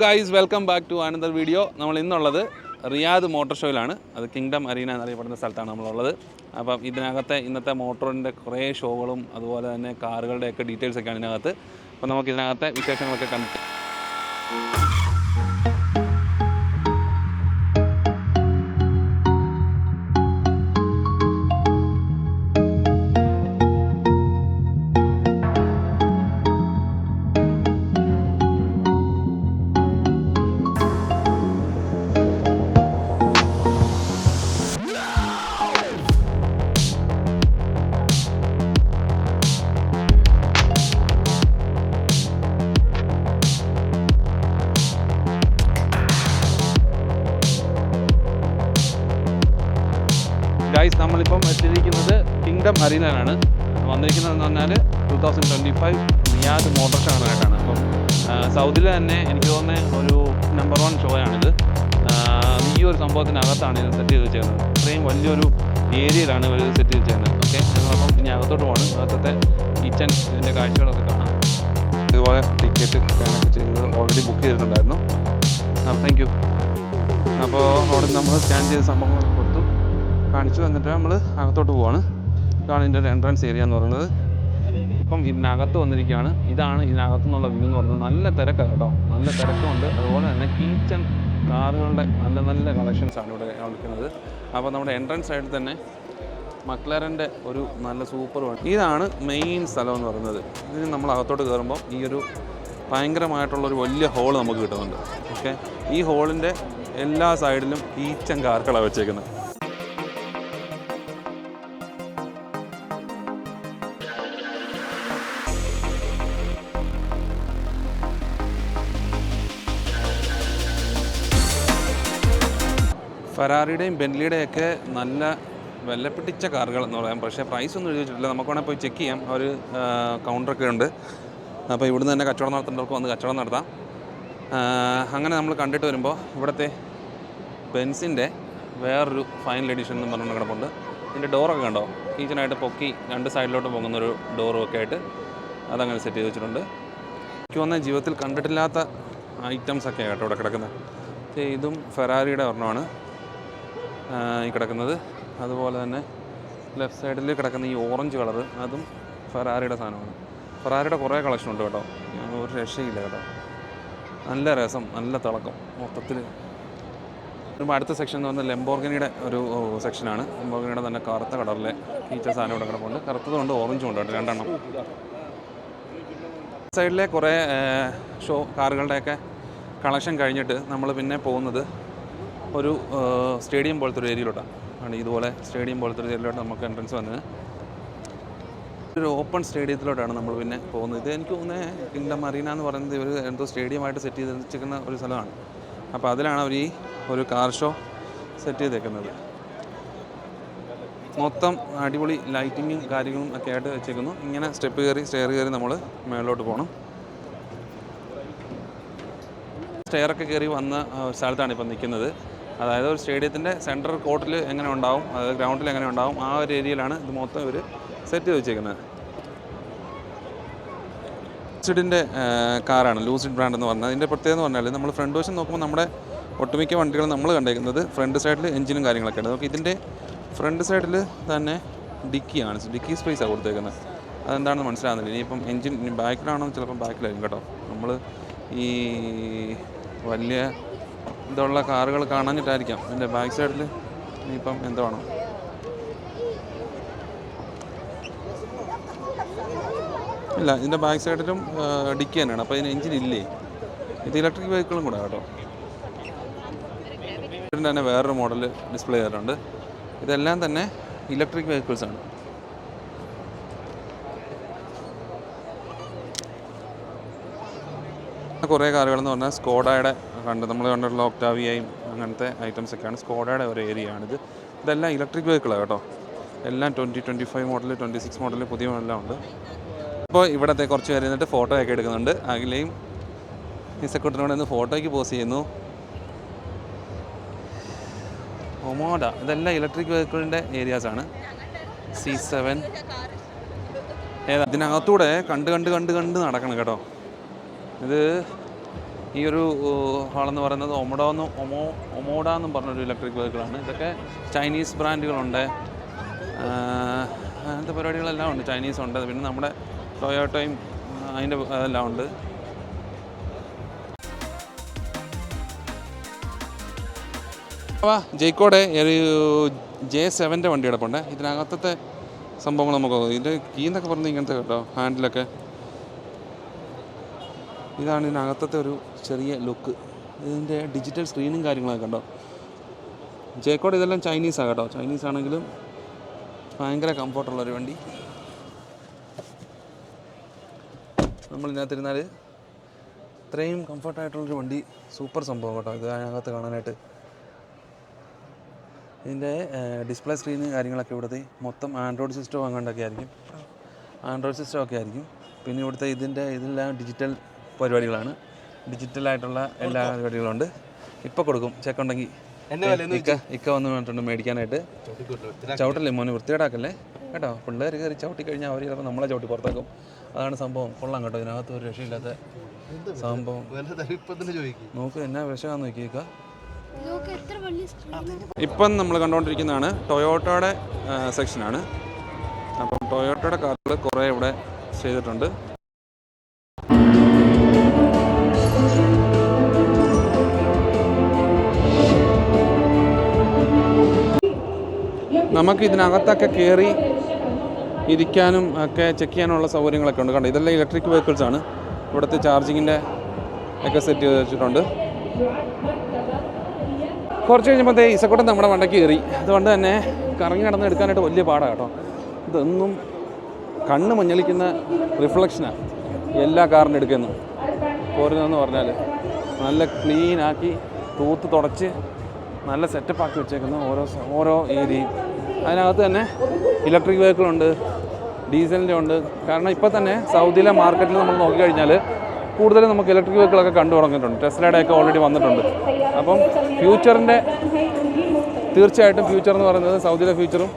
Guys welcome back to another video നമ്മൾ ഇന്നുള്ളത് Riyadh motor ഷോയിലാണ്. അത് കിങ്ഡം അരീന എന്നറിയപ്പെടുന്ന സ്ഥലത്താണ് നമ്മളുള്ളത്. അപ്പം ഇതിനകത്തെ ഇന്നത്തെ മോട്ടോറിന്റെ കുറേ ഷോകളും അതുപോലെ തന്നെ കാറുകളുടെയൊക്കെ ഡീറ്റെയിൽസ് ഒക്കെയാണ് ഇതിനകത്ത്. അപ്പോൾ നമുക്ക് ഇതിനകത്തെ വിശേഷങ്ങളൊക്കെ കണ്ടിട്ട് കിങ്ഡം വന്നിരിക്കുന്നത് വന്നിരിക്കുന്നതെന്ന് പറഞ്ഞാൽ two thousand twenty five മിയാദ് motor show ആണ് അപ്പം സൗദിയിൽ തന്നെ എനിക്ക് തോന്നുന്ന ഒരു നമ്പർ വൺ ഷോ ആണിത്. ഈ ഒരു സംഭവത്തിനകത്താണ് ഇത് സെറ്റ് ചെയ്ത് വെച്ചേക്കുന്നത്. ഇത്രയും വലിയൊരു ഏരിയയിലാണ് ഇവർ സെറ്റ് ചെയ്ത് വെച്ചേക്കുന്നത്. ഓക്കെ ഞങ്ങളപ്പം ഇനി അകത്തോട്ട് പോകണം അകത്തെ കിച്ചൺ ഇതിന്റെ കാഴ്ചകളൊക്കെ കാണാം. ഇതുപോലെ ടിക്കറ്റ് സ്കാനൊക്കെ ചെയ്തത് ഓൾറെഡി ബുക്ക് ചെയ്തിട്ടുണ്ടായിരുന്നു. ആ താങ്ക് യു അപ്പോൾ അവിടെ നമ്മൾ സ്കാൻ ചെയ്ത സംഭവങ്ങൾ കൊടുത്തു. കാണിച്ചു. എന്നിട്ട് നമ്മൾ അകത്തോട്ട് പോവാണ്. ഇതാണ് ഇതിന്റെ ഒരു എൻട്രൻസ് ഏരിയ എന്ന് പറയുന്നത്. ഇപ്പം ഇതിനകത്ത് വന്നിരിക്കുകയാണ്. ഇതാണ് ഇതിനകത്തു നിന്നുള്ള വ്യൂ എന്ന് പറയുന്നത്. നല്ല തിരക്കാണ് കേട്ടോ. നല്ല തിരക്കുണ്ട് അതുപോലെ തന്നെ കീച്ചൺ കാറുകളുടെ നല്ല നല്ല കളക്ഷൻസാണ് ഇവിടെ കാണിക്കുന്നത് അപ്പോൾ നമ്മുടെ എൻട്രൻസ് സൈഡിൽ തന്നെ മക്ലറിന്റെ ഒരു നല്ല സൂപ്പർ ഇതാണ് മെയിൻ സ്ഥലം എന്ന് പറയുന്നത്. ഇതിന് നമ്മൾ അകത്തോട്ട് കയറുമ്പോൾ ഈ ഒരു ഭയങ്കരമായിട്ടുള്ളൊരു വലിയ ഹോൾ നമുക്ക് കിട്ടുന്നുണ്ട്. ഓക്കെ ഈ ഹോളിന്റെ എല്ലാ സൈഡിലും ഈച്ചൻ കാർക്കളാണ് വെച്ചേക്കുന്നത്. ഫെറാറിയുടെയും ബെൻലിയുടെയും ഒക്കെ നല്ല വിലപിടിച്ച കാറുകൾ എന്ന് പറയാം. പക്ഷേ പ്രൈസ് ഒന്നും എഴുതി വെച്ചിട്ടില്ല. നമുക്ക് വേണമെങ്കിൽ പോയി ചെക്ക് ചെയ്യാം. ഒരു കൗണ്ടറൊക്കെ ഉണ്ട്. അപ്പോൾ ഇവിടുന്ന് തന്നെ കച്ചവടം നടത്തേണ്ടവർക്ക് വന്ന് കച്ചവടം നടത്താം. അങ്ങനെ നമ്മൾ കണ്ടിട്ട് വരുമ്പോൾ ഇവിടുത്തെ ബെൻസിന്റെ വേറൊരു ഫൈനൽ എഡിഷൻ എന്ന് പറഞ്ഞുകൊണ്ട് കിടപ്പുണ്ട്. ഇതിന്റെ ഡോറൊക്കെ കണ്ടോ? കീച്ചനായിട്ട് പൊക്കി രണ്ട് സൈഡിലോട്ട് പോകുന്നൊരു ഡോറും ഒക്കെ ആയിട്ട് അതങ്ങനെ സെറ്റ് ചെയ്ത് വെച്ചിട്ടുണ്ട്. എനിക്ക് വന്ന ജീവിതത്തിൽ കണ്ടിട്ടില്ലാത്ത ഐറ്റംസ് ഒക്കെ കേട്ടോ ഇവിടെ കിടക്കുന്നത്. ഇതും ഫെറാറിയുടെ ഒരെണ്ണമാണ്. ഈ കിടക്കുന്നത്. അതുപോലെ തന്നെ ലെഫ്റ്റ് സൈഡിൽ കിടക്കുന്ന ഈ ഓറഞ്ച് കളർ അതും ഫെറാറിയുടെ സാധനമാണ്. ഫെറാറിയുടെ കുറേ കളക്ഷൻ ഉണ്ട് കേട്ടോ. ഒരു രക്ഷയില്ല കേട്ടോ. നല്ല രസം നല്ല തിളക്കം മൊത്തത്തിൽ. ഇപ്പോൾ അടുത്ത സെക്ഷൻ എന്ന് പറഞ്ഞാൽ ലെംബോർഗിനിയുടെ ഒരു സെക്ഷനാണ് ലെംബോർഗിനിയുടെ തന്നെ കറുത്ത കളറിലെ ഈച്ച സാധനം ഇവിടെ കിടപ്പുണ്ട്. കറുത്തതുണ്ട് ഓറഞ്ചും ഉണ്ട് കേട്ടോ രണ്ടെണ്ണം. സൈഡിലെ കുറേ ഷോ കാറുകളുടെയൊക്കെ കളക്ഷൻ കഴിഞ്ഞിട്ട് നമ്മൾ പിന്നെ പോകുന്നത് ഒരു സ്റ്റേഡിയം പോലത്തെ ഒരു ഏരിയയിലോട്ടാണ് ആണ് ഇതുപോലെ സ്റ്റേഡിയം പോലത്തെ ഒരു ഏരിയയിലോട്ട് നമുക്ക് എൻട്രൻസ് വന്നത്. ഒരു ഓപ്പൺ സ്റ്റേഡിയത്തിലോട്ടാണ് നമ്മൾ പിന്നെ പോകുന്നത്. ഇത് എനിക്ക് തോന്നുന്നത് കിങ്ഡം അറീന എന്ന് പറയുന്നത് ഇവർ എന്തോ സ്റ്റേഡിയമായിട്ട് സെറ്റ് ചെയ്ത് വെച്ചിരിക്കുന്ന ഒരു സ്ഥലമാണ്. അപ്പോൾ അതിലാണ് അവർ ഈ ഒരു കാർ ഷോ സെറ്റ് ചെയ്തേക്കുന്നത്. മൊത്തം അടിപൊളി ലൈറ്റിങ്ങും കാര്യങ്ങളും ഒക്കെ ആയിട്ട് വെച്ചേക്കുന്നു. ഇങ്ങനെ സ്റ്റെപ്പ് കയറി സ്റ്റെയർ കയറി നമ്മൾ മേളിലോട്ട് പോകണം സ്റ്റെയറൊക്കെ കയറി വന്ന സ്ഥലത്താണ് ഇപ്പം നിൽക്കുന്നത്. അതായത് ഒരു സ്റ്റേഡിയത്തിന്റെ സെൻട്രൽ കോർട്ടിൽ എങ്ങനെ ഉണ്ടാവും അതായത് ഗ്രൗണ്ടിൽ എങ്ങനെ ഉണ്ടാവും ആ ഒരു ഏരിയയിലാണ് ഇത് മൊത്തം ഇവർ സെറ്റ് വെച്ചേക്കുന്നത്. ലൂസിഡിന്റെ കാറാണ് ലൂസിഡ് ബ്രാൻഡ് എന്ന് പറഞ്ഞാൽ അതിന്റെ പ്രത്യേകത എന്ന് പറഞ്ഞാൽ നമ്മൾ ഫ്രണ്ട് വശം നോക്കുമ്പോൾ നമ്മുടെ ഒട്ടുമിക്ക വണ്ടികൾ നമ്മൾ കണ്ടേക്കുന്നത് ഫ്രണ്ട് സൈഡിൽ എഞ്ചിനും കാര്യങ്ങളൊക്കെ ഉണ്ട് നമുക്ക് ഇതിന്റെ ഫ്രണ്ട് സൈഡിൽ തന്നെ ഡിക്കിയാണ് ഡിക്കി സ്പേസാണ് കൊടുത്തേക്കുന്നത്. അതെന്താണെന്ന് മനസ്സിലാകുന്നില്ല. ഇനിയിപ്പം എഞ്ചിൻ ബാക്കിലാണോ? ചിലപ്പം ബാക്കിലായിരിക്കും കേട്ടോ. നമ്മൾ ഈ വലിയ ഇതുള്ള കാറുകൾ കാണാഞ്ഞിട്ടായിരിക്കാം. ഇതിന്റെ ബാക്ക് സൈഡിൽ ഇനിയിപ്പം എന്തോ ആണോ. ഇല്ല ഇതിന്റെ ബാക്ക് സൈഡിലും ഡിക്കി തന്നെയാണ്. അപ്പോൾ ഇതിന് എഞ്ചിൻ ഇല്ലേ? ഇത് ഇലക്ട്രിക് വെഹിക്കിളും കൂടെ കേട്ടോ. ഇതിന്റെ തന്നെ വേറൊരു മോഡൽ ഡിസ്പ്ലേ ചെയ്തിട്ടുണ്ട്. ഇതെല്ലാം തന്നെ ഇലക്ട്രിക് വെഹിക്കിൾസ് കുറേ കാറുകളെന്ന് പറഞ്ഞാൽ സ്കോഡയുടെ കണ്ട് നമ്മൾ കണ്ടിട്ടുള്ള ഒക്ടാവിയയും അങ്ങനത്തെ ഐറ്റംസ് ഒക്കെയാണ് സ്കോഡയുടെ ഒരു ഏരിയ ആണിത് ഇതെല്ലാം ഇലക്ട്രിക് വെഹിക്കിളാണ് കേട്ടോ. എല്ലാം twenty twenty five model twenty six model പുതിയ മോഡലാണ് ഉണ്ട്. അപ്പോൾ ഇവിടത്തെ കുറച്ച് പേര് നിന്നിട്ട് ഫോട്ടോ ഒക്കെ എടുക്കുന്നുണ്ട്. അഖിലയും ഈ നിന്ന് ഫോട്ടോയ്ക്ക് പോസ് ചെയ്യുന്നു. ഒമോഡ. ഇതെല്ലാം ഇലക്ട്രിക് വെഹിക്കിളിന്റെ ഏരിയാസാണ്. C seven. ഏതാ? ഇതിനകത്തൂടെ കണ്ട് കണ്ട് കണ്ട് കണ്ട് നടക്കണം കേട്ടോ. ഇത് ഈ ഒരു ഹാളെന്ന് പറയുന്നത് ഒമോഡോ എന്ന് ഒമോ ഒമോഡ എന്നും പറഞ്ഞൊരു ഇലക്ട്രിക് വെഹിക്കിളാണ് ഇതൊക്കെ ചൈനീസ് ബ്രാൻഡുകളുണ്ട് അങ്ങനത്തെ പരിപാടികളെല്ലാം ഉണ്ട്. ചൈനീസ് ഉണ്ട്. പിന്നെ നമ്മുടെ ടൊയോട്ടയും അതിന്റെ എല്ലാം ഉണ്ട്. ജയ്ക്കോടെ ഒരു ജെ സെവന്റെ വണ്ടി കിടപ്പുണ്ട്. ഇതിനകത്തത്തെ സംഭവങ്ങൾ നമുക്ക്. ഇതിന്റെ കീന്നൊക്കെ പറഞ്ഞ് ഇങ്ങനത്തെ കേട്ടോ ഹാൻഡിലൊക്കെ ഇതാണ് ഇതിനകത്തത്തെ ഒരു ചെറിയ ലുക്ക് ഇതിന്റെ ഡിജിറ്റൽ സ്ക്രീനും കാര്യങ്ങളൊക്കെ കണ്ടോ? ജേക്കോഡ് ഇതെല്ലാം ചൈനീസാണ് കേട്ടോ. ചൈനീസ് ആണെങ്കിലും ഭയങ്കര കംഫർട്ടുള്ള ഒരു വണ്ടി. നമ്മൾ ഇതിനകത്തിരുന്നാൽ ഇത്രയും കംഫർട്ടായിട്ടുള്ളൊരു വണ്ടി സൂപ്പർ സംഭവം കേട്ടോ. ഇത് അതിനകത്ത് കാണാനായിട്ട്. ഇതിന്റെ ഡിസ്പ്ലേ സ്ക്രീന് കാര്യങ്ങളൊക്കെ ഇവിടുത്തെ മൊത്തം ആൻഡ്രോയിഡ് സിസ്റ്റം അങ്ങോട്ടൊക്കെ ആയിരിക്കും. ആൻഡ്രോയിഡ് സിസ്റ്റം ഒക്കെ ആയിരിക്കും. പിന്നെ ഇവിടുത്തെ ഇതിന്റെ ഇതെല്ലാം ഡിജിറ്റൽ പരിപാടികളാണ്. ഡിജിറ്റലായിട്ടുള്ള എല്ലാ പരിപാടികളും ഉണ്ട് ഇപ്പോൾ കൊടുക്കും ചെക്ക് ഉണ്ടെങ്കിൽ ഇക്ക ഇക്ക വന്ന് വേണ്ടിട്ടുണ്ട് മേടിക്കാനായിട്ട്. ചവിട്ടല്ലേ മോനെ? വൃത്തികേടാക്കല്ലേ? കേട്ടോ? പിള്ളേർ കയറി ചവിട്ടി കഴിഞ്ഞാൽ അവർ ചിലപ്പോൾ നമ്മളെ ചവിട്ടി പുറത്താക്കും. അതാണ് സംഭവം. കൊള്ളാം കേട്ടോ ഇതിനകത്ത് ഒരു രക്ഷയില്ലാത്ത സംഭവം. നോക്ക് എന്നാ വിഷമാന്ന് നോക്കിയേക്ക ഇപ്പം നമ്മൾ കണ്ടുകൊണ്ടിരിക്കുന്നതാണ് ടൊയോട്ടയുടെ സെക്ഷനാണ്. അപ്പം ടൊയോട്ടയുടെ കാറുകൾ കുറേ ഇവിടെ ചെയ്തിട്ടുണ്ട്. നമുക്ക് ഇതിനകത്തൊക്കെ കയറി ഇരിക്കാനും ഒക്കെ ചെക്ക് ചെയ്യാനുള്ള സൗകര്യങ്ങളൊക്കെ ഉണ്ട്. കണ്ടോ ഇതെല്ലാം ഇലക്ട്രിക് വെഹിക്കിൾസ് ആണ്. ഇവിടുത്തെ ചാർജിങ്ങിന്റെ ഒക്കെ സെറ്റ് ചെയ്ത് വെച്ചിട്ടുണ്ട്. കുറച്ച് കഴിഞ്ഞപ്പോഴത്തേ ഇസക്കൂട്ടം നമ്മുടെ വണ്ടയ്ക്ക് കയറി. അതുകൊണ്ട് തന്നെ കറങ്ങി നടന്ന് എടുക്കാനായിട്ട് വലിയ പാടാണ് കേട്ടോ. ഇതൊന്നും കണ്ണ് മഞ്ഞളിക്കുന്ന റിഫ്ലക്ഷനാണ് എല്ലാ കാറിന്റെ എടുക്കുന്നു പോരുന്നതെന്ന് പറഞ്ഞാൽ നല്ല ക്ലീനാക്കി തൂത്ത് തുടച്ച് നല്ല സെറ്റപ്പ് ആക്കി വെച്ചേക്കുന്ന ഓരോ ഓരോ ഏരിയയും. അതിനകത്ത് തന്നെ ഇലക്ട്രിക് വെഹിക്കിളുണ്ട് ഡീസലിന്റെ ഉണ്ട്. കാരണം ഇപ്പോൾ തന്നെ സൗദിയിലെ മാർക്കറ്റിൽ നമ്മൾ നോക്കിക്കഴിഞ്ഞാൽ കൂടുതലും നമുക്ക് ഇലക്ട്രിക് വെഹിക്കിളൊക്കെ കണ്ടു തുടങ്ങിയിട്ടുണ്ട്. ടെസ്ലയുടെ ഓൾറെഡി വന്നിട്ടുണ്ട്. അപ്പം ഫ്യൂച്ചറിന്റെ തീർച്ചയായിട്ടും ഫ്യൂച്ചർ എന്ന് പറയുന്നത് സൗദിയിലെ ഫ്യൂച്ചറും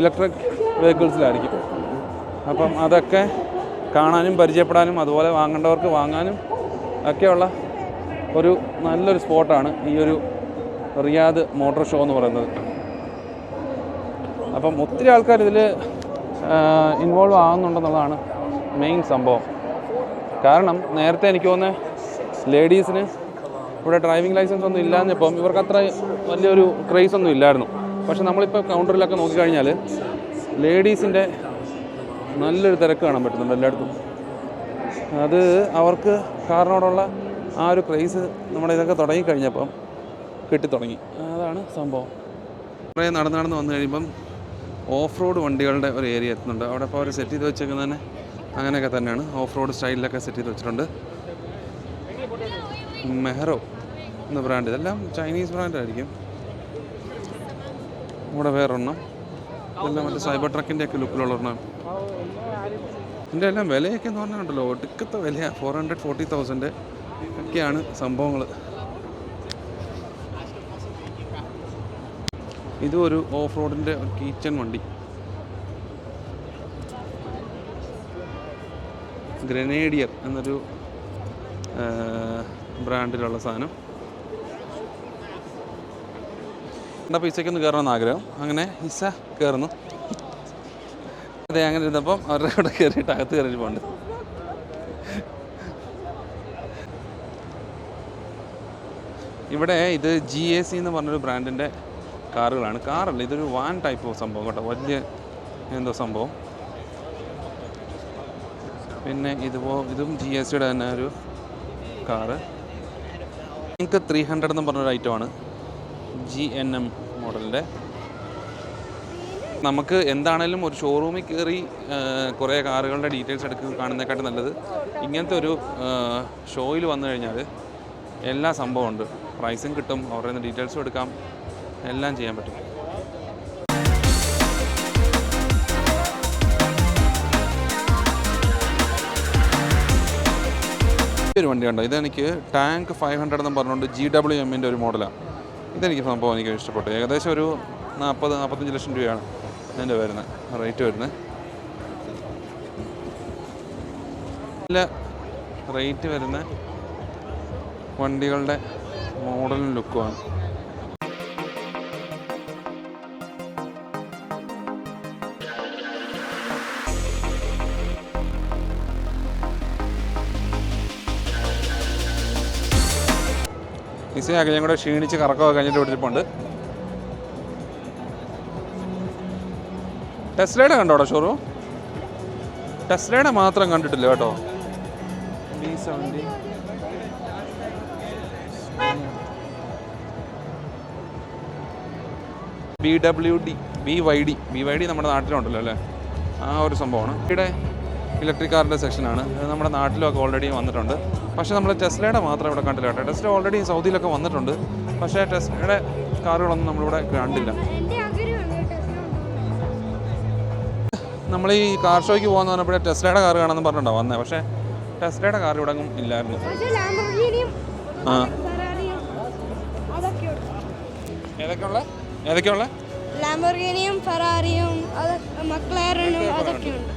ഇലക്ട്രിക് വെഹിക്കിൾസിലായിരിക്കും. അപ്പം അതൊക്കെ കാണാനും പരിചയപ്പെടാനും അതുപോലെ വാങ്ങേണ്ടവർക്ക് വാങ്ങാനും ഒക്കെയുള്ള ഒരു നല്ലൊരു സ്പോട്ടാണ് ഈ ഒരു റിയാദ് മോട്ടോർ ഷോ എന്ന് പറയുന്നത്. അപ്പം ഒത്തിരി ആൾക്കാർ ഇതിൽ ഇൻവോൾവ് ആകുന്നുണ്ടെന്നുള്ളതാണ് മെയിൻ സംഭവം. കാരണം നേരത്തെ എനിക്ക് തോന്നുന്നത് ലേഡീസിന് ഇവിടെ ഡ്രൈവിംഗ് ലൈസൻസ് ഒന്നും ഇല്ലാഞ്ഞപ്പം ഇവർക്ക് അത്ര വലിയൊരു ക്രൈസ് ഒന്നും ഇല്ലായിരുന്നു. പക്ഷെ നമ്മളിപ്പോൾ കൗണ്ടറിലൊക്കെ നോക്കിക്കഴിഞ്ഞാൽ ലേഡീസിന്റെ നല്ലൊരു തിരക്ക് കാണാൻ പറ്റുന്നുണ്ട് എല്ലായിടത്തും. അത് അവർക്ക് കാറിനോടുള്ള ആ ഒരു ക്രൈസ് നമ്മുടെ ഇതൊക്കെ തുടങ്ങിക്കഴിഞ്ഞപ്പം കിട്ടിത്തുടങ്ങി. അതാണ് സംഭവം. കുറേ നടന്ന് നടന്ന് വന്നു കഴിയുമ്പം ഓഫ് റോഡ് വണ്ടികളുടെ ഒരു ഏരിയ എത്തുന്നുണ്ട്. അവിടെ ഇപ്പോൾ അവർ സെറ്റ് ചെയ്ത് വെച്ചേക്കുന്നത് തന്നെ അങ്ങനെയൊക്കെ തന്നെയാണ്. ഓഫ് റോഡ് സ്റ്റൈലിലൊക്കെ സെറ്റ് ചെയ്ത് വെച്ചിട്ടുണ്ട്. മെഹറോ എന്ന ബ്രാൻഡ് ഇതെല്ലാം ചൈനീസ് ബ്രാൻഡായിരിക്കും ഇവിടെ വേറൊരെണ്ണം. ഇതെല്ലാം മറ്റേ സൈബർ ട്രക്കിന്റെ ഒക്കെ ലുക്കിലുള്ള ഒരെണ്ണം. ഇതിന്റെ എല്ലാം വിലയൊക്കെ എന്ന് പറഞ്ഞാൽ ഉണ്ടല്ലോ. ഒടുക്കത്തെ വിലയാണ് ഫോർ ഹൺഡ്രഡ് ഫോർട്ടി തൗസൻഡ് ഒക്കെയാണ് സംഭവങ്ങൾ ഇതും ഒരു ഓഫ് റോഡിന്റെ കിച്ചൺ വണ്ടി. ഗ്രനേഡിയർ എന്നൊരു ബ്രാൻഡിലുള്ള സാധനം. കണ്ടപ്പോൾ ഇസയ്ക്കൊന്ന് കയറണമെന്ന് ആഗ്രഹം. അങ്ങനെ ഇസ കയറുന്നു അതെ അങ്ങനെ ഇരുന്നപ്പം അവരുടെ കൂടെ കയറിയിട്ട് അകത്ത് കയറിയിട്ട് പോകണ്ട്. ഇവിടെ ഇത് ജി എ സി എന്ന് പറഞ്ഞൊരു ബ്രാൻഡിന്റെ കാറുകളാണ്. കാറല്ല ഇതൊരു വാൻ ടൈപ്പ് സംഭവം കേട്ടോ. വലിയ എന്തോ സംഭവം? പിന്നെ ഇതുപോ ഇതും ജി എസ് സിയുടെ തന്നെ ഒരു കാറ്. നിങ്ങൾക്ക് ത്രീ ഹൺഡ്രഡ് എന്ന് പറഞ്ഞൊരു ഐറ്റമാണ് ജി എൻ എം മോഡലിന്റെ നമുക്ക് എന്താണേലും ഒരു ഷോറൂമിൽ കയറി കുറേ കാറുകളുടെ ഡീറ്റെയിൽസ് എടുക്കുക കാണുന്നതിനെക്കാട്ടും നല്ലത്. ഇങ്ങനത്തെ ഒരു ഷോയിൽ വന്നു കഴിഞ്ഞാൽ എല്ലാ സംഭവമുണ്ട് പ്രൈസും കിട്ടും അവരുടെ ഡീറ്റെയിൽസും എടുക്കാം. എല്ലാം ചെയ്യാൻ പറ്റും. ഒരു വണ്ടി കണ്ടോ? ഇതെനിക്ക് ടാങ്ക് ഫൈവ് ഹൺഡ്രഡ് എന്ന് പറഞ്ഞുകൊണ്ട് ജി ഡബ്ല്യു എമ്മിന്റെ ഒരു മോഡലാണ്. ഇതെനിക്ക് സംഭവം എനിക്ക് ഇഷ്ടപ്പെട്ടു. ഏകദേശം ഒരു നാൽപ്പത് നാൽപ്പത്തഞ്ച് ലക്ഷം രൂപയാണ് ഇതിന്റെ വരുന്നത് റേറ്റ് വരുന്നത്. നല്ല റേറ്റ് വരുന്ന വണ്ടികളുടെ മോഡലും ലുക്കുമാണ് നിശ്ചയം ഞാൻ കൂടെ ക്ഷീണിച്ച് കറക്കമൊക്കെ കഴിഞ്ഞിട്ട് വിട്ടിരിപ്പുണ്ട്. ടെസ്ലയുടെ കണ്ടോടോ ഷോറൂം? ടെസ്ലയുടെ മാത്രം കണ്ടിട്ടില്ല കേട്ടോ. B B W D B Y D B Y D നമ്മുടെ നാട്ടിലുണ്ടല്ലോ അല്ലേ? ആ ഒരു സംഭവമാണ്. ഇവിടെ ഇലക്ട്രിക് കാറിന്റെ സെക്ഷനാണ്. അത് നമ്മുടെ നാട്ടിലൊക്കെ ഓൾറെഡി വന്നിട്ടുണ്ട്. പക്ഷേ നമ്മൾ ടെസ്ലയുടെ മാത്രം ഇവിടെ കണ്ടില്ല കേട്ടോ. ടെസ്ല ഓൾറെഡി സൗദിയിലൊക്കെ വന്നിട്ടുണ്ട്. പക്ഷേ ടെസ്ലയുടെ കാറുകളൊന്നും നമ്മളിവിടെ കണ്ടില്ല. നമ്മൾ ഈ കാർ ഷോയ്ക്ക് പോകാന്ന് പറഞ്ഞപ്പോഴേ ടെസ്ലയുടെ കാർ കാണാമെന്ന് പറഞ്ഞിട്ടുണ്ടോ വന്നേ? പക്ഷേ ടെസ്ലയുടെ കാർ ഇവിടെ ഇല്ലായിരുന്നു. ആ. ഏതൊക്കെയുള്ള? ഏതൊക്കെയുള്ള? ലാംബോർഗിനിയും ഫെറാറിയും മക്ലാരനും അതൊക്കെയുണ്ട്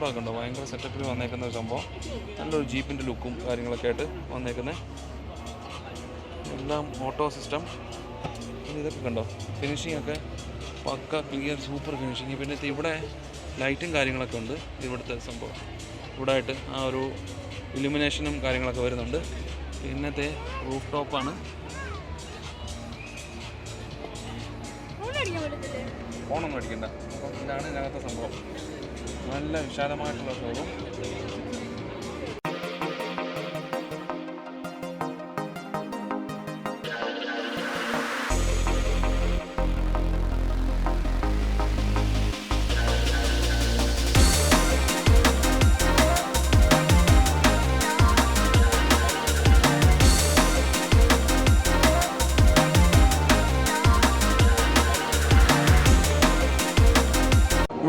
ഡാഷ്ബോർഡൊക്കെ ഉണ്ട് ഭയങ്കര സെറ്റപ്പിൽ വന്നേക്കുന്ന ഒരു സംഭവം. നല്ലൊരു ജീപ്പിന്റെ ലുക്കും കാര്യങ്ങളൊക്കെ ആയിട്ട് വന്നേക്കുന്നത് എല്ലാം ഓട്ടോ സിസ്റ്റം ഇതൊക്കെ കണ്ടോ? ഫിനിഷിംഗ് ഒക്കെ പക്ക ക്ലിയർ സൂപ്പർ ഫിനിഷിങ് പിന്നെ ഇവിടെ ലൈറ്റും കാര്യങ്ങളൊക്കെ ഉണ്ട്. ഇവിടുത്തെ സംഭവം. ഇവിടെ ആയിട്ട് ആ ഒരു ഇലുമിനേഷനും കാര്യങ്ങളൊക്കെ വരുന്നുണ്ട്. പിന്നത്തെ റൂഫ് ടോപ്പാണ് ഫോണൊന്നും അടിക്കണ്ട. അപ്പം ഇതാണ് ഇതിനകത്തെ സംഭവം. നല്ല വിശാലമായിട്ടുള്ള ഷോറൂം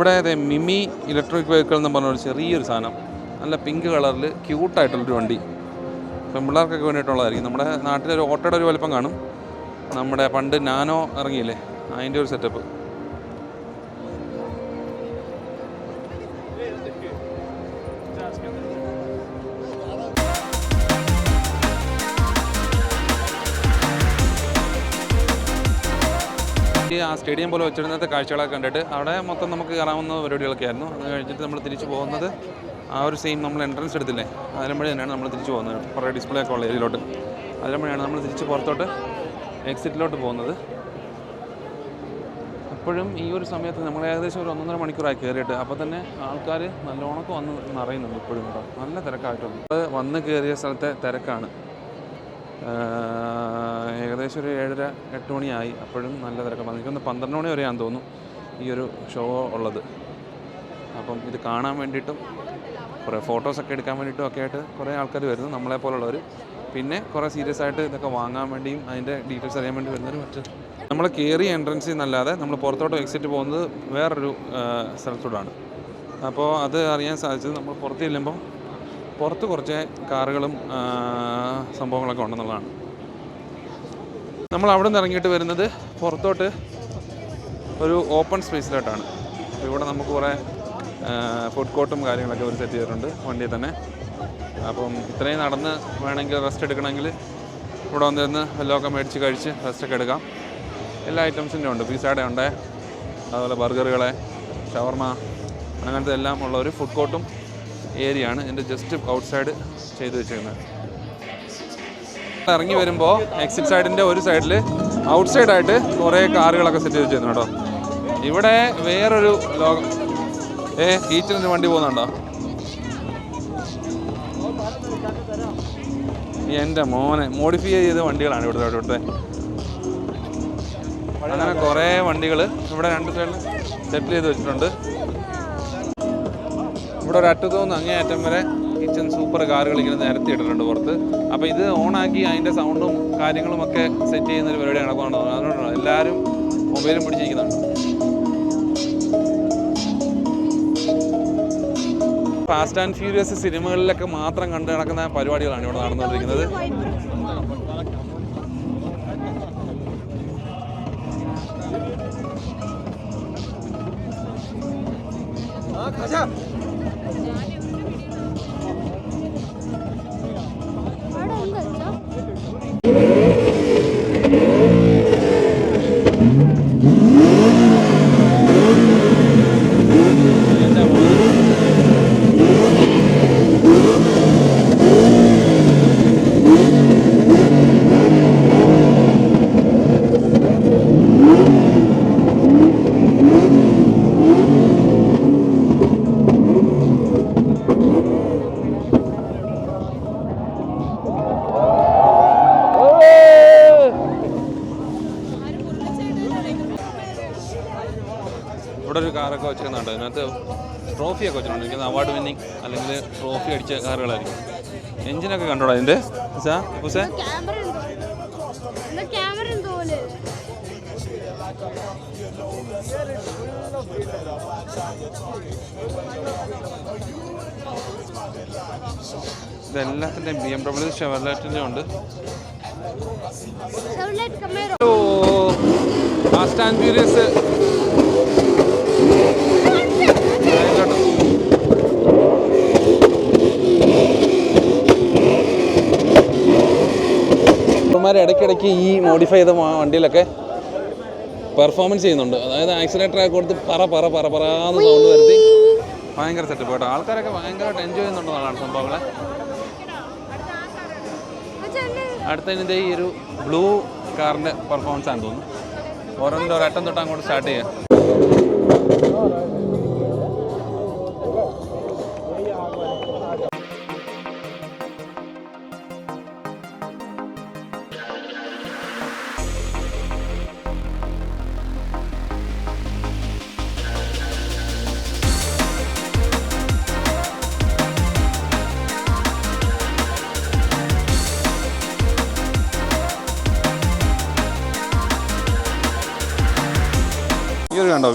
ഇവിടെ അതെ മിമി ഇലക്ട്രിക് വെഹിക്കിൾ എന്ന് പറഞ്ഞ ഒരു ചെറിയൊരു സാധനം. നല്ല പിങ്ക് കളറിൽ ക്യൂട്ടായിട്ടുള്ളൊരു വണ്ടി. പെൺപിള്ളേർക്കൊക്കെ വേണ്ടിയിട്ടുള്ളതായിരിക്കും. നമ്മുടെ നാട്ടിലൊരു ഓട്ടോയുടെ ഒരു വലിപ്പം കാണും. നമ്മുടെ പണ്ട് നാനോ ഇറങ്ങിയില്ലേ? അതിന്റെ ഒരു സെറ്റപ്പ് ആ സ്റ്റേഡിയം പോലെ വെച്ചിരുന്നത്തെ കാഴ്ചകളൊക്കെ കണ്ടിട്ട് അവിടെ മൊത്തം നമുക്ക് കയറാവുന്ന പരിപാടികളൊക്കെ ആയിരുന്നു. അത് കഴിഞ്ഞിട്ട് നമ്മൾ തിരിച്ചു പോകുന്നത് ആ ഒരു സെയിം നമ്മൾ എൻട്രൻസ് എടുത്തില്ലേ? അതിലുമ്പോഴേ തന്നെയാണ് നമ്മൾ തിരിച്ചു പോകുന്നത്. കുറേ ഡിസ്പ്ലേ ഒക്കെ ഉള്ള ഏരിയയിലോട്ട്. അതിലുമ്പോഴാണ് നമ്മൾ തിരിച്ച് പുറത്തോട്ട് എക്സിറ്റിലോട്ട് പോകുന്നത്. എപ്പോഴും ഈ ഒരു സമയത്ത് നമ്മൾ ഏകദേശം ഒരു ഒന്നൊന്നര മണിക്കൂറായി കയറിയിട്ട്. അപ്പോൾ തന്നെ ആൾക്കാർ നല്ലോണമൊക്കെ വന്ന് നിറയുന്നുണ്ട് ഇപ്പോഴും. കേട്ടോ നല്ല തിരക്കായിട്ടുണ്ട്. വന്ന് കയറിയ സ്ഥലത്തെ തിരക്കാണ്. ഏകദേശം ഒരു ഏഴര എട്ട് മണിയായി. അപ്പോഴും നല്ല തിരക്കാണ് എനിക്കൊന്ന് പന്ത്രണ്ട് മണി വരെയാണെന്ന് തോന്നുന്നു ഈ ഒരു ഷോ ഉള്ളത്. അപ്പം ഇത് കാണാൻ വേണ്ടിയിട്ടും കുറേ ഫോട്ടോസൊക്കെ എടുക്കാൻ വേണ്ടിയിട്ടും ഒക്കെ ആയിട്ട് കുറേ ആൾക്കാർ വരുന്നു നമ്മളെ പോലുള്ളവർ പിന്നെ കുറേ സീരിയസ് ആയിട്ട് ഇതൊക്കെ വാങ്ങാൻ വേണ്ടിയും അതിന്റെ ഡീറ്റെയിൽസ് അറിയാൻ വേണ്ടി വരുന്നവർ മറ്റ്. നമ്മൾ കയറി എൻട്രൻസിൽ നിന്നല്ലാതെ നമ്മൾ പുറത്തോട്ട് എക്സിറ്റ് പോകുന്നത് വേറൊരു സ്ഥലത്തൂടാണ്. അപ്പോൾ അത് അറിയാൻ സാധിച്ചത് നമ്മൾ പുറത്ത് ചെല്ലുമ്പോൾ പുറത്ത് കുറച്ച് കാറുകളും സംഭവങ്ങളൊക്കെ ഉണ്ടെന്നുള്ളതാണ്. നമ്മൾ അവിടെ നിന്ന് ഇറങ്ങിയിട്ട് വരുന്നത് പുറത്തോട്ട് ഒരു ഓപ്പൺ സ്പേസിലോട്ടാണ് ഇവിടെ നമുക്ക് കുറേ ഫുഡ് കോർട്ടും കാര്യങ്ങളൊക്കെ ഒരു സെറ്റ് ചെയ്തിട്ടുണ്ട് വണ്ടിയിൽ തന്നെ. അപ്പം ഇത്രയും നടന്ന് വേണമെങ്കിൽ റെസ്റ്റ് എടുക്കണമെങ്കിൽ ഇവിടെ വന്നിരുന്ന് വല്ലതൊക്കെ മേടിച്ച് കഴിച്ച് റെസ്റ്റൊക്കെ എടുക്കാം. എല്ലാ ഐറ്റംസിന്റെ ഉണ്ട്. പിസയുടെ ഉണ്ട്. അതുപോലെ ബർഗറുകളെ ഷവർമ അങ്ങനത്തെ എല്ലാം ഉള്ള ഒരു ഫുഡ് കോർട്ടും ഏരിയ ആണ് ഇതിന്റെ ജസ്റ്റ് ഔട്ട്സൈഡ് ചെയ്ത് വെച്ചിരിക്കുന്നത്. ഇറങ്ങി വരുമ്പോൾ എക്സിറ്റ് സൈഡിന്റെ ഒരു സൈഡിൽ ഔട്ട് സൈഡായിട്ട് കുറേ കാറുകളൊക്കെ സെറ്റ് ചെയ്ത് വെച്ചിരുന്നു കേട്ടോ. ഇവിടെ വേറൊരു ലോകം ഏ ഈച്ചിനൊരു വണ്ടി പോകുന്നുണ്ടോ? എന്റെ മോനെ മോഡിഫൈ ചെയ്ത വണ്ടികളാണ് ഇവിടുത്തെ ഇവിടുത്തെ. അങ്ങനെ കുറേ വണ്ടികൾ ഇവിടെ രണ്ട് സൈഡിൽ സെറ്റിൽ ചെയ്ത് വെച്ചിട്ടുണ്ട്. ഇവിടെ ഒരു അറ്റത്തു നിന്ന് അങ്ങേ അറ്റം വരെ കിച്ചൺ സൂപ്പർ കാറുകൾ ഇങ്ങനെ നിരത്തി ഇട്ടിട്ടുണ്ട് പുറത്ത്. അപ്പോൾ ഇത് ഓണാക്കി അതിന്റെ സൗണ്ടും കാര്യങ്ങളും ഒക്കെ സെറ്റ് ചെയ്യുന്ന ഒരു പരിപാടി നടക്കുകയാണ് അതുകൊണ്ടാണ് എല്ലാവരും മൊബൈലും പിടിച്ചിരിക്കുന്നുണ്ട് ഫാസ്റ്റ് ആൻഡ് ഫ്യൂരിയസ് സിനിമകളിലൊക്കെ മാത്രം കണ്ടു നടക്കുന്ന പരിപാടികളാണ് ഇവിടെ നടന്നുകൊണ്ടിരിക്കുന്നത്. അവിടെ അതിനകത്ത് ട്രോഫിയൊക്കെ വെച്ചിട്ടുണ്ട്. എനിക്ക് അവാർഡ് വിന്നിങ് അല്ലെങ്കിൽ ട്രോഫി അടിച്ച കാറുകളായിരിക്കും. എഞ്ചിനൊക്കെ കണ്ടോടാ അതിന്റെ പോലെ ഇതെല്ലാത്തിന്റെയും ബി എം ഡബ്ല്യു ഷെവർലൈറ്റിന്റെ ഉണ്ട് ഫാസ്റ്റ് ആൻഡ് ഫ്യൂരിയസ് ഇടയ്ക്കിടയ്ക്ക് ഈ മോഡിഫൈ ചെയ്ത വണ്ടിയിലൊക്കെ പെർഫോമൻസ് ചെയ്യുന്നുണ്ട്. അതായത് ആക്സിലേറ്റർ ഒക്കെ കൊടുത്ത് പറ പറ പറ പറയാന്ന് സൗണ്ട് വരുത്തി. ഭയങ്കര സെറ്റപ്പ് കേട്ടോ. ആൾക്കാരൊക്കെ ഭയങ്കരമായിട്ട് എൻജോയ് ചെയ്യുന്നുണ്ടെന്നാണ് സംഭവങ്ങളെ. അടുത്തതിന്റെ ഈ ഒരു ബ്ലൂ കാറിന്റെ പെർഫോമൻസ് ആണ് തോന്നുന്നു. ഓരോന്നിന്റെ ഒരറ്റം തൊട്ട് അങ്ങോട്ട് സ്റ്റാർട്ട് ചെയ്യാം.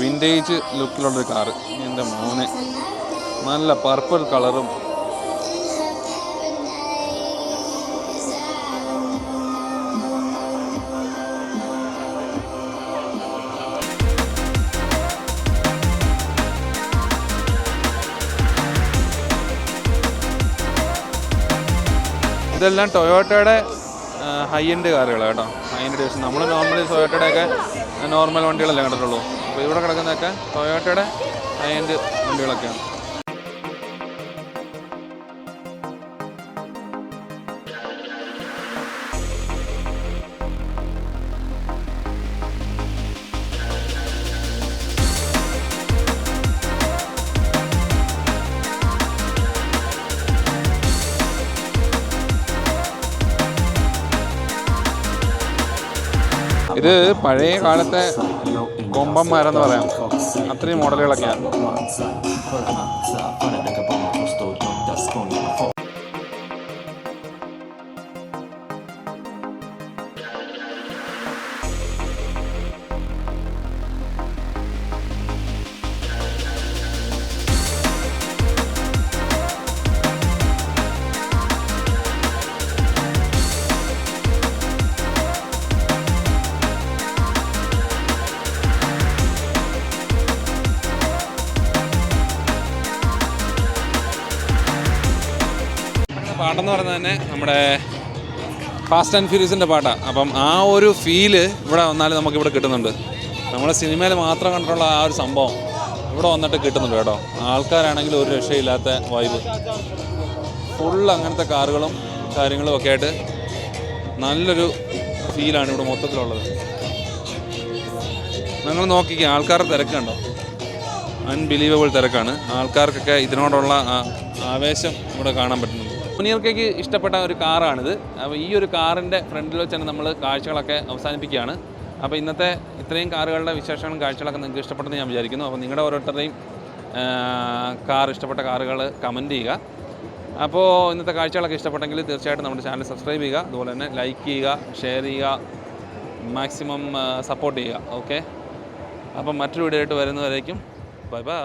വിന്റേജ് ലുക്കിലുള്ളൊരു കാറ് എന്റെ മോനെ. നല്ല പർപ്പിൾ കളറും ഇതെല്ലാം ടൊയോട്ടയുടെ ഹൈ എൻഡ് കാറുകളാണ് കേട്ടോ. ഹൈ എൻഡ് ഡിവിഷൻ നമ്മൾ നോർമലി ടൊയോട്ടയുടെ ഒക്കെ നോർമൽ വണ്ടികളല്ലേ കണ്ടിട്ടുള്ളൂ. അപ്പോൾ ഇവിടെ കിടക്കുന്നതൊക്കെ ടൊയോട്ടയുടെ ഹൈ എൻഡ് വണ്ടികളൊക്കെയാണ്. ഇത് പഴയ കാലത്തെ കൊമ്പന്മാരെന്ന് പറയാം. അത്രയും മോഡലുകളൊക്കെയാണ് പാട്ടെന്ന് പറയുന്നത് തന്നെ നമ്മുടെ ഫാസ്റ്റ് ആൻഡ് ഫ്യൂരിയസിന്റെ പാട്ടാണ് അപ്പം ആ ഒരു ഫീൽ ഇവിടെ വന്നാൽ നമുക്ക് ഇവിടെ കിട്ടുന്നുണ്ട്. നമ്മൾ സിനിമയിൽ മാത്രം കണ്ടിട്ടുള്ള ആ ഒരു സംഭവം ഇവിടെ വന്നിട്ട് കിട്ടുന്നുണ്ട് കേട്ടോ. ആൾക്കാരാണെങ്കിൽ ഒരു രക്ഷയില്ലാത്ത വൈബ് ഫുൾ അങ്ങനത്തെ കാറുകളും കാര്യങ്ങളും ഒക്കെ ആയിട്ട് നല്ലൊരു ഫീലാണ് ഇവിടെ മൊത്തത്തിലുള്ളത്. നിങ്ങൾ നോക്കിക്ക ആൾക്കാരുടെ തിരക്കുണ്ടോ അൺബിലീവബിൾ തിരക്കാണ്. ആൾക്കാർക്കൊക്കെ ഇതിനോടുള്ള ആവേശം ഇവിടെ കാണാൻ പറ്റുന്നുണ്ട്. മുനിയർക്കയ്ക്ക് ഇഷ്ടപ്പെട്ട ഒരു കാറാണിത്. അപ്പോൾ ഈ ഒരു കാറിന്റെ ഫ്രണ്ടിൽ വെച്ചാണ് നമ്മൾ കാഴ്ചകളൊക്കെ അവസാനിപ്പിക്കുകയാണ്. അപ്പോൾ ഇന്നത്തെ ഇത്രയും കാറുകളുടെ വിശേഷങ്ങളും കാഴ്ചകളൊക്കെ നിങ്ങൾക്ക് ഇഷ്ടപ്പെട്ടെന്ന് ഞാൻ വിചാരിക്കുന്നു. അപ്പോൾ നിങ്ങളുടെ ഓരോരുത്തരുടെയും കാർ ഇഷ്ടപ്പെട്ട കാറുകൾ കമന്റ് ചെയ്യുക. അപ്പോൾ ഇന്നത്തെ കാഴ്ചകളൊക്കെ ഇഷ്ടപ്പെട്ടെങ്കിൽ തീർച്ചയായിട്ടും നമ്മുടെ ചാനൽ സബ്സ്ക്രൈബ് ചെയ്യുക. അതുപോലെ തന്നെ ലൈക്ക് ചെയ്യുക ഷെയർ ചെയ്യുക മാക്സിമം സപ്പോർട്ട് ചെയ്യുക. ഓക്കെ? അപ്പം മറ്റൊരു വീഡിയോ ആയിട്ട് വരുന്നവരേക്കും ബൈ ബൈ.